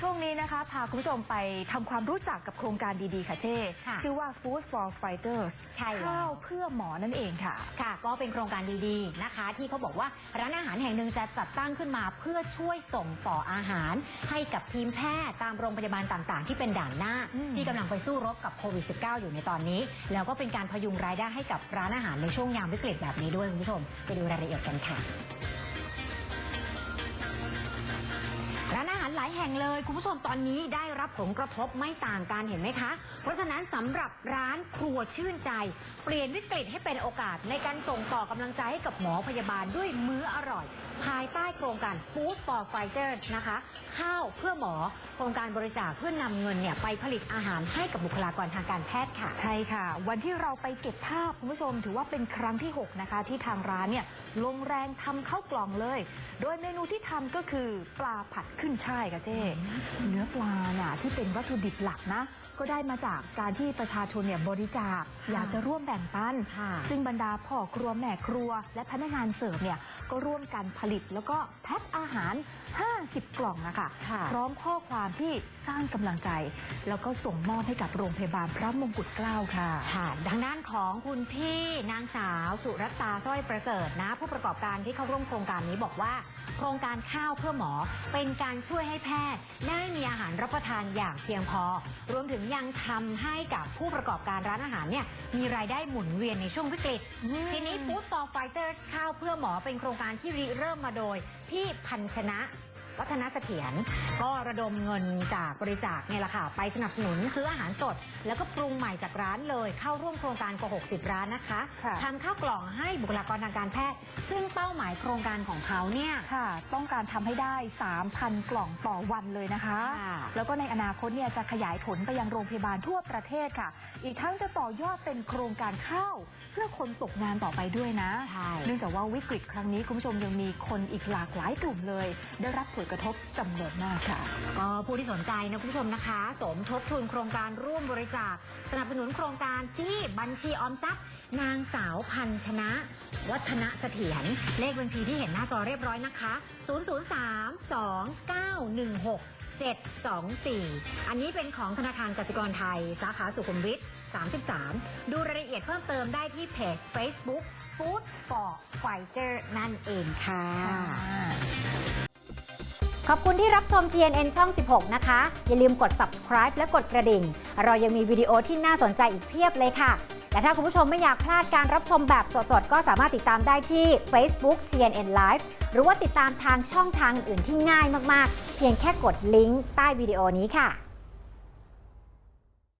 ช่วงนี้นะคะ พาคุณผู้ชมไปทำความรู้จักกับโครงการดี ๆ ค่ะเจ้ค่ะชื่อว่า Food for Fighters ใช่แล้ว ข้าวเพื่อหมอนั่นเองค่ะ ค่ะก็เป็นโครงการดีๆนะคะ ที่เขาบอกว่าร้านอาหารแห่งหนึ่งจะจัดตั้งขึ้นมาเพื่อช่วยส่งต่ออาหาร ให้กับทีมแพทย์ตามโรงพยาบาลต่างๆ ที่เป็นด่านหน้า อืม ที่กำลังไปสู้รบกับโควิด -19 อยู่ในตอนนี้ แล้วก็เป็นการพยุงรายได้ให้กับร้านอาหารในช่วงยามวิกฤตแบบนี้ด้วยคุณผู้ชมไปดูรายละเอียดกันค่ะ ลายแห่งเลยคุณผู้ชมตอนนี้ได้รับผลกระทบไม่ต่างกันเห็นไหมคะ เพราะฉะนั้นสำหรับร้านครัวชื่นใจ เปลี่ยนวิกฤตให้เป็นโอกาสในการส่งต่อกำลังใจให้กับหมอพยาบาลด้วยมื้ออร่อย ภายใต้โครงการ Food for Fighters นะคะ ข้าวเพื่อหมอโครงการบริจาคเพื่อนำเงินเนี่ยไปผลิตอาหารให้กับบุคลากรทางการแพทย์ค่ะใช่ค่ะ วันที่เราไปเก็บภาพคุณผู้ชมถือว่าเป็นครั้งที่ 6 นะคะ ที่ทางร้านเนี่ยลงแรงทำข้าวกล่องเลย โดยเมนูที่ทำก็คือปลาผัดขึ้นช่ายค่ะเจ๊เนื้อปลาน่ะที่เป็นวัตถุดิบหลักนะ ก็ได้มาจากการที่ประชาชนเนี่ยบริจาคอยากจะร่วมแบ่งปันค่ะซึ่งบรรดาพ่อครัวแม่ครัว และพนักงานเสิร์ฟเนี่ยก็ร่วมกันผลิตแล้วก็แพ็คอาหาร 50 กล่องนะคะค่ะ พร้อมข้อความที่สร้างกำลังใจ แล้วก็ส่งมอบให้กับโรงพยาบาลพระมงกุฎเกล้าค่ะค่ะ ดังด้านของคุณพี่นางสาวสุรัตตาสร้อยประเสริฐนะ ผู้ประกอบการที่เข้าร่วมโครงการนี้บอกว่า โครงการข้าวเพื่อหมอเป็นการช่วยให้แพทย์ได้มีอาหารรับประทานอย่างเพียงพอ รวมถึงยังทำให้กับผู้ประกอบการร้านอาหารเนี่ยมีรายได้หมุนเวียนในช่วงวิกฤต ทีนี้ Food for Fighters ข้าวเพื่อหมอเป็นโครงการที่ริเริ่มมาโดย พี่พันชนะ วัฒนเสถียรก็ระดมเงินจากบริจาคเนี่ยแหละค่ะ ไปสนับสนุนซื้ออาหารสด แล้วก็ปรุงใหม่จากร้านเลย เข้าร่วมโครงการกว่า 60 ร้านนะคะค่ะ ทำข้าวกล่องให้บุคลากรทางการแพทย์ ซึ่งเป้าหมายโครงการของเขาเนี่ยค่ะ ต้องการทำให้ได้ 3,000 กล่องต่อวันเลยนะคะ ค่ะ แล้วก็ในอนาคตเนี่ยจะขยายผลไปยังโรงพยาบาลทั่วประเทศค่ะ อีกทั้งจะต่อยอดเป็นโครงการข้าวเพื่อคนตกงานต่อไปด้วยนะ ใช่ เนื่องจากว่าวิกฤตครั้งนี้คุณผู้ชมยังมีคนอีกหลากหลายกลุ่มเลย ได้รับผลกระทบจำนวนมากค่ะ ก็ผู้ที่สนใจนะคุณผู้ชมนะคะ สมทบทุนโครงการร่วมบริจาคสนับสนุนโครงการที่บัญชีออมทรัพย์ นางสาวพันชนะ วัฒนะเสถียรเลขบัญชีที่เห็นหน้าจอเรียบร้อยนะคะ 003 2916 724 อันนี้เป็นของธนาคารกสิกรไทย สาขาสุขุมวิท 33 ดูรายละเอียดเพิ่มเติมได้ที่เพจ Facebook Food for Fighter นั่นเองค่ะ ขอบคุณที่รับชม TNN ช่อง 16 นะคะ อย่าลืมกด subscribe และกดกระดิ่ง เรายังมีวิดีโอที่น่าสนใจอีกเพียบเลยค่ะ และถ้าคุณผู้ชมไม่อยากพลาดการรับชมแบบสดๆ ก็สามารถติดตามได้ที่ Facebook TNN Live หรือว่าติดตามทางช่องทางอื่นที่ง่ายมากๆ เพียงแค่กดลิงก์ใต้วิดีโอนี้ค่ะ